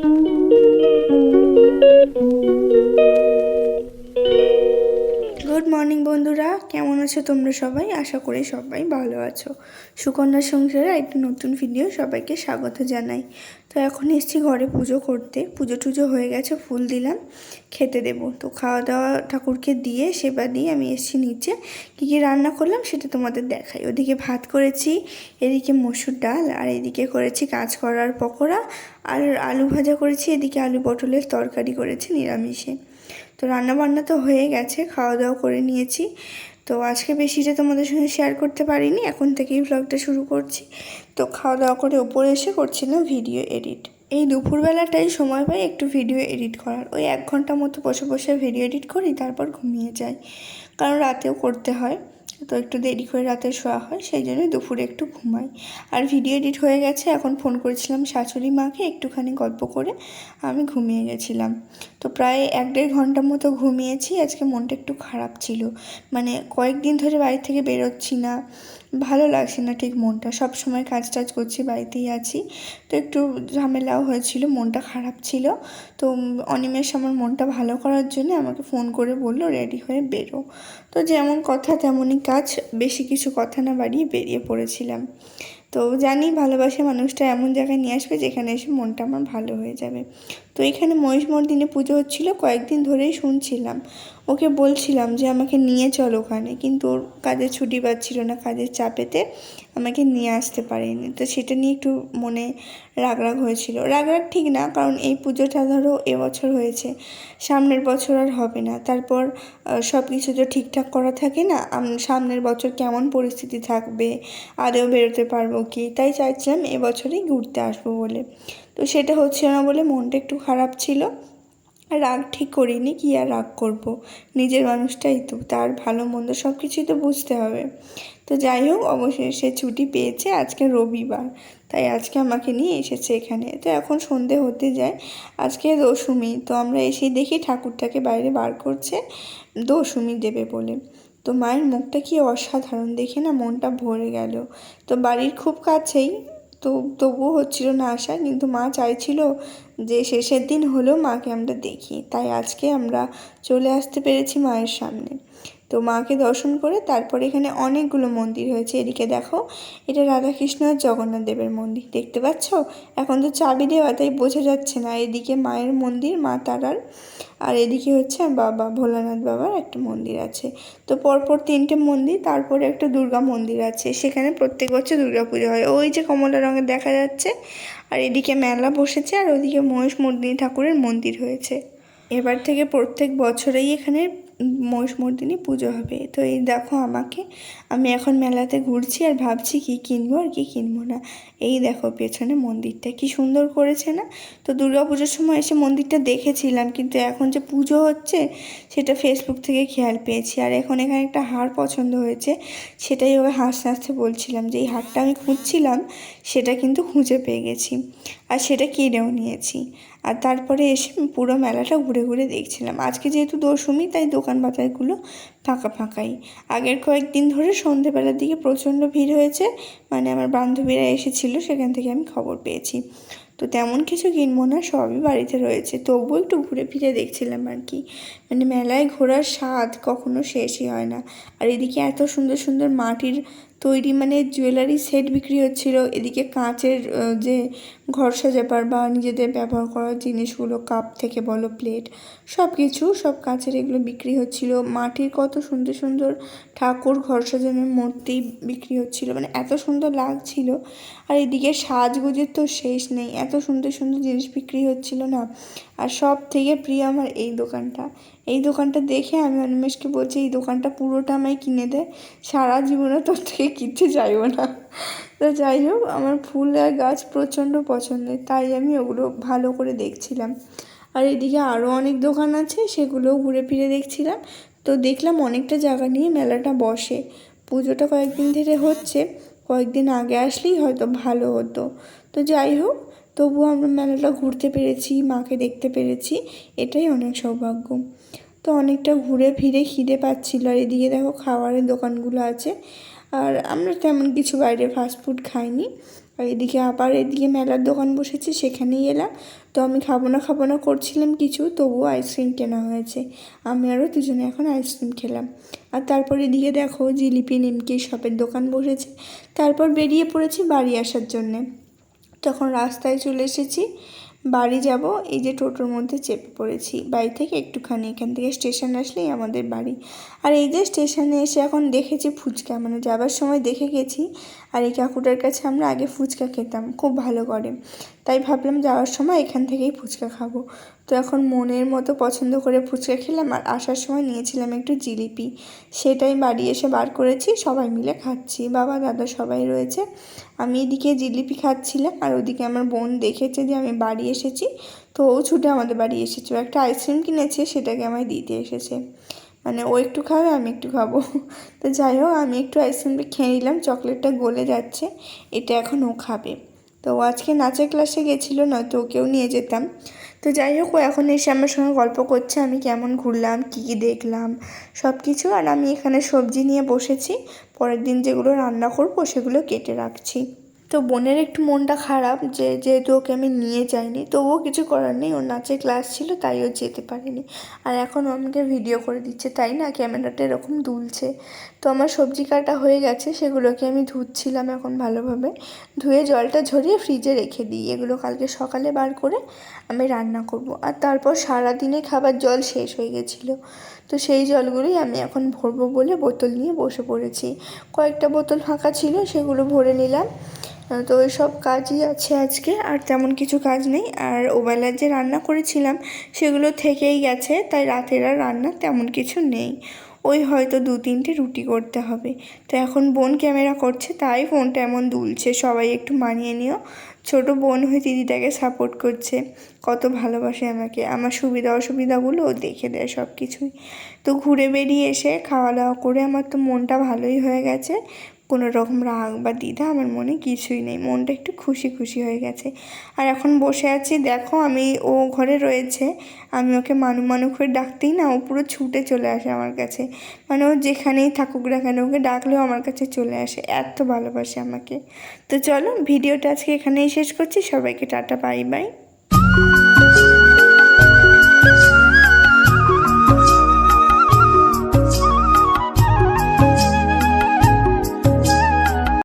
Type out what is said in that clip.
Thank you. Morning বন্ধুরা, কেমন আছো তোমরা সবাই? আশা করি সবাই ভালো আছো। সুকন্যা সংসারে একটা নতুন ভিডিও সবাইকে স্বাগত জানাই। তো এখন এসেছি ঘরে পুজো করতে। পুজো টুজো হয়ে গেছে, ফুল দিলাম, খেতে দেবো। তো খাওয়া দাওয়া ঠাকুরকে দিয়ে, সেবা দিয়ে আমি এসেছি নিচে। কী কী রান্না করলাম সেটা তোমাদের দেখাই। ওদিকে ভাত করেছি, এদিকে মসুর ডাল, আর এদিকে করেছি কাঁচকড়ার পকোড়া। আর আলু ভাজা করেছি, এদিকে আলু পটলের তরকারি করেছি, নিরামিষে। তো রান্না বান্না তো হয়ে গেছে খাওয়া দাওয়া করে নিয়েছি। তো আজকে বেশিটা তোমাদের সঙ্গে শেয়ার করতে পারিনি, এখন থেকেই ব্লগটা শুরু করছি। তো খাওয়া দাওয়া করে ওপরে এসে করছিলাম ভিডিও এডিট এই দুপুরবেলাটাই সময় পাই একটু ভিডিও এডিট করার। ওই এক ঘণ্টা মতো বসে বসে ভিডিও এডিট করি, তারপর ঘুমিয়ে যাই। কারণ রাতেও করতে হয়। তো একটু দেরি করে রাতে শোয়া হয়, সেই জন্য দুপুরে একটু ঘুমাই। আর ভিডিও এডিট হয়ে গেছে, এখন ফোন করেছিলাম শাশুড়ি মাকে একটুখানি গল্প করে, আমি ঘুমিয়ে গেছিলাম। তো প্রায় এক দেড় ঘণ্টার মতো ঘুমিয়েছি, আজকে মনটা একটু খারাপ ছিল। মানে কয়েকদিন ধরে বাড়ি থেকে বেরোচ্ছি না ভালো লাগছে না ঠিক মনটা। সব সময় কাজ টাজ করছি, বাড়িতেই আছি। তো একটু ঝামেলাও হয়েছিল, মনটা খারাপ ছিল। তো অনিমেষ আমার মনটা ভালো করার জন্য আমাকে ফোন করে বলল, রেডি হয়ে বেরো। তো যেমন কথা তেমনই কাজ, বেশি কিছু কথা না বাড়িয়ে বেরিয়ে পড়েছিলাম। তো জানি ভালোবাসা মানুষটা এমন জায়গায় নিয়ে আসবে যেখানে এসে মনটা আমার ভালো হয়ে যাবে। তো এখানে মহিষমর্দিনে পুজো হচ্ছিল, কয়েকদিন ধরেই শুনছিলাম। ওকে বলছিলাম যে আমাকে নিয়ে চল ওখানে, কিন্তু ওর কাজের ছুটি পাচ্ছিল না, কাজের চাপেতে আমাকে নিয়ে আসতে পারেনি। তো সেটা নিয়ে একটু মনে রাগ রাগ হয়েছিল। রাগ রাগ ঠিক না, কারণ এই পুজোটা ধরো এবছর হয়েছে, সামনের বছর আর হবে না। তারপর সব কিছু তো ঠিকঠাক করা থাকে না সামনের বছর কেমন পরিস্থিতি থাকবে আদেও বেরোতে পারব কি? তাই চাইছিলাম এবছরেই ঘুরতে আসব বলে। তো সেটা হচ্ছে না বলে মনটা একটু খারাপ ছিল। রাগ ঠিক করিনি, কি আর রাগ করব? নিজের মানুষটাই তো, তার ভালো মন্দ সব কিছুই তো বুঝতে হবে। তো যাই হোক অবশ্যই সে ছুটি পেয়েছে, আজকে রবিবার। তাই আজকে আমাকে নিয়ে এসেছে এখানে। তো এখন সন্ধে হতে যায়, আজকে দশমী। তো আমরা এসেই দেখি ঠাকুরটাকে বাইরে বার করছে, দশমী দেবে বলে। তো মায়ের মুখটা কি অসাধারণ দেখে না মনটা ভরে গেল। তো বাড়ির খুব কাছেই তো তবুও হচ্ছিল না আসা কিন্তু মা চাইছিল যে শেষের দিন হলেও মাকে আমরা দেখি। তাই আজকে আমরা চলে আসতে পেরেছি মায়ের সামনে। তো মাকে দর্শন করে তারপরে এখানে অনেকগুলো মন্দির হয়েছে। এদিকে দেখো, এটা রাধাকৃষ্ণ আর জগন্নাথ দেবের মন্দির, দেখতে পাচ্ছ? এখন তো চাবি দেওয়া, তাই বোঝা যাচ্ছে না। এদিকে মায়ের মন্দির, মা তারার, আর এদিকে হচ্ছে বাবা ভোলানাথ বাবার একটা মন্দির আছে। তো পরপর তিনটে মন্দির, তারপরে একটা দুর্গা মন্দির আছে। সেখানে প্রত্যেক বছর দুর্গা পুজো হয়। ওই যে কমলা রঙের দেখা যাচ্ছে, আর এদিকে মেলা বসেছে, আর ওদিকে মহেশ মর্দিনী ঠাকুরের মন্দির হয়েছে। এবার থেকে প্রত্যেক বছরেই এখানে মহিষমর্দিনী পুজো হবে। তো এই দেখো আমাকে, আমি এখন মেলাতে ঘুরছি আর ভাবছি কি কিনবো আর কি কিনবো না। এই দেখো পেছনে মন্দিরটা, কি সুন্দর করেছে না? তো দুর্গা পুজোর সময় এসে মন্দিরটা দেখেছিলাম, কিন্তু এখন যে পুজো হচ্ছে, সেটা ফেসবুক থেকে খেয়াল পেয়েছি। আর এখন এখানে একটা হার পছন্দ হয়েছে, সেটাই ওকে হাসতে হাসতে বলছিলাম যে, এই হারটা আমি খুঁজছিলাম, সেটা কিন্তু খুঁজে পেয়ে গেছি। আর সেটা কিনেও নিয়েছি। আর তারপরে এসে পুরো মেলাটা ঘুরে ঘুরে দেখছিলাম। আজকে যেহেতু দশমী, তাই দোকান বাজারগুলো ফাঁকা ফাঁকাই। আগের কয়েকদিন ধরে সন্ধেবেলার দিকে প্রচণ্ড ভিড় হয়েছে। মানে আমার বান্ধবীরা এসেছিল, সেখান থেকে আমি খবর পেয়েছি। তো তেমন কিছু কিনবো না, সবই বাড়িতে রয়েছে। তবুও একটু ঘুরে ফিরে দেখছিলাম আর কি। মানে মেলায় ঘোরার স্বাদ কখনো শেষই হয় না। আর এদিকে এত সুন্দর সুন্দর মাটির তৈরি মানে জুয়েলারি সেট বিক্রি হচ্ছিল। এদিকে কাঁচের যে ঘর সাজাবার বা নিজেদের ব্যবহার করার জিনিসগুলো কাপ থেকে বলো প্লেট সব কিছু সব কাঁচের এগুলো বিক্রি হচ্ছিল। মাটির কত সুন্দর সুন্দর ঠাকুর ঘর সাজানোর মূর্তি বিক্রি হচ্ছিল। মানে এত সুন্দর লাগছিল। আর এদিকে সাজগুজের তো শেষ নেই। এত সুন্দর সুন্দর জিনিস বিক্রি হচ্ছিল না। আর সব থেকে প্রিয় আমার এই দোকানটা। এই দোকানটা দেখে আমি অনিমেষকে বলছি, এই দোকানটা পুরোটা আমায় কিনে দেয় সারা জীবনে তোর থেকে কিনতে চাইব না। তো যাই হোক, আমার ফুল আর গাছ প্রচণ্ড পছন্দের, তাই আমি ওগুলো ভালো করে দেখছিলাম। আর এদিকে আরও অনেক দোকান আছে, সেগুলোও ঘুরে ফিরে দেখছিলাম। তো দেখলাম অনেকটা জায়গা নিয়ে মেলাটা বসে। পুজোটা কয়েকদিন ধরে হচ্ছে, কয়েকদিন আগে আসলেই হয়তো ভালো হতো। তো যাই হোক তবুও আমরা মেলাটা ঘুরতে পেরেছি, মাকে দেখতে পেরেছি, এটাই অনেক সৌভাগ্য। তো অনেকটা ঘুরে ফিরে খিদে পাচ্ছিল, আর এদিকে দেখো খাবারের দোকানগুলো আছে, আর আমরা তেমন কিছু বাইরে ফাস্টফুড খাইনি। আর এদিকে আবার এদিকে মেলার দোকান বসেছে, সেখানেই এলাম। তো আমি খাব না খাব না করছিলাম কিছু, তবুও আইসক্রিম কেনা হয়েছে। আমি আরও দুজনে এখন আইসক্রিম খেলাম। আর তারপর এদিকে দেখো জিলিপি, নিমকি সবের দোকান বসেছে। তারপর বেরিয়ে পড়েছি বাড়ি আসার জন্যে। তখন রাস্তায় চলে এসেছি বাড়ি যাব, এই যে টোটোর মধ্যে চেপে পড়েছি। বাড়ি থেকে একটুখানি এখান থেকে স্টেশন আসলেই আমাদের বাড়ি। আর এই যে স্টেশনে এসে এখন দেখেছি ফুচকা মানে যাবার সময় দেখে গেছি। আর এই কাকুটার কাছে আমরা আগে ফুচকা খেতাম, খুব ভালো করে। তাই ভাবলাম যাওয়ার সময় এখান থেকেই ফুচকা খাব। তো এখন মনের মতো পছন্দ করে ফুচকা খেলাম আর আসার সময় নিয়েছিলাম একটু জিলিপি। সেটাই বাড়ি এসে বার করেছি, সবাই মিলে খাচ্ছি। বাবা, দাদা সবাই রয়েছে। আমি এদিকে জিলিপি খাচ্ছিলাম আর ওদিকে আমার বোন দেখেছে যে আমি বাড়ি এসেছি। তো ও ছুটে আমাদের বাড়ি এসেছে একটা আইসক্রিম কিনেছে, সেটাকে আমায় দিতে এসেছে। মানে ও একটু খাবে, আমি একটু খাব। তো যাই হোক, আমি একটু আইসক্রিমটা খেয়ে নিলাম, চকলেটটা গলে যাচ্ছে, এটা এখন ও খাবে। তো ও আজকে নাচের ক্লাসে গেছিল, নয়তো ওকেও নিয়ে যেতাম। তো যাই হোক, ও এখন এসে আমার সঙ্গে গল্প করছে, আমি কেমন ঘুরলাম, কী কী দেখলাম সব কিছু আর আমি এখানে সবজি নিয়ে বসেছি, পরের দিন যেগুলো রান্না করব, সেগুলো কেটে রাখছি। তো বোনের একটু মনটা খারাপ যে যেহেতু ওকে আমি নিয়ে যাইনি তবুও কিছু করার নেই, ওর নাচের ক্লাস ছিল, তাই ও যেতে পারেনি। আর এখন আমাকে ভিডিও করে দিচ্ছে, তাই না? ক্যামেরাটা এরকম দুলছে। তো আমার সবজি কাটা হয়ে গেছে, সেগুলোকে আমি ধুচ্ছিলাম এখন ভালোভাবে। ধুয়ে জলটা ঝরিয়ে ফ্রিজে রেখে দিই। এগুলো কালকে সকালে বার করে আমি রান্না করব। আর তারপর সারাদিনে খাবার জল শেষ হয়ে গেছিল। তো সেই জলগুলোই আমি এখন ভরবো বলে বোতল নিয়ে বসে পড়েছি। কয়েকটা বোতল ফাঁকা ছিল, সেগুলো ভরে নিলাম। তো ওই সব কাজই আছে আজকে, আর তেমন কিছু কাজ নেই। আর ওবেলার যে রান্না করেছিলাম, সেগুলো থেকেই গেছে, তাই রাতের আর রান্না তেমন কিছু নেই। ওই হয়তো দু তিনটে রুটি করতে হবে। তো এখন বোন ক্যামেরা করছে, তাই ফোনটা এমন দুলছে। সবাই একটু মানিয়ে নিও। ছোট বোন হয়ে দিদিটাকে সাপোর্ট করছে। কত ভালোবাসে আমাকে। আমার সুবিধা অসুবিধাগুলো ও দেখে দেয় সব কিছুই তো ঘুরে বেরিয়ে এসে খাওয়া দাওয়া করে আমার তো মনটা ভালোই হয়ে গেছে। কোনো রকম রাগ বা দ্বিধা আমার মনে কিছুই নেই। মনটা একটু খুশি খুশি হয়ে গেছে। আর এখন বসে আছি, দেখো আমি, ও ঘরে রয়েছে। আমি ওকে মানু মানু করে ডাকতেই না, ও পুরো ছুটে চলে আসে আমার কাছে। মানে ও যেখানেই থাকুক না কেন, ওকে ডাকলেও আমার কাছে চলে আসে। এত ভালোবাসে আমাকে। তো চলো, ভিডিওটা আজকে এখানেই শেষ করছি। সবাইকে টাটা, বাই বাই।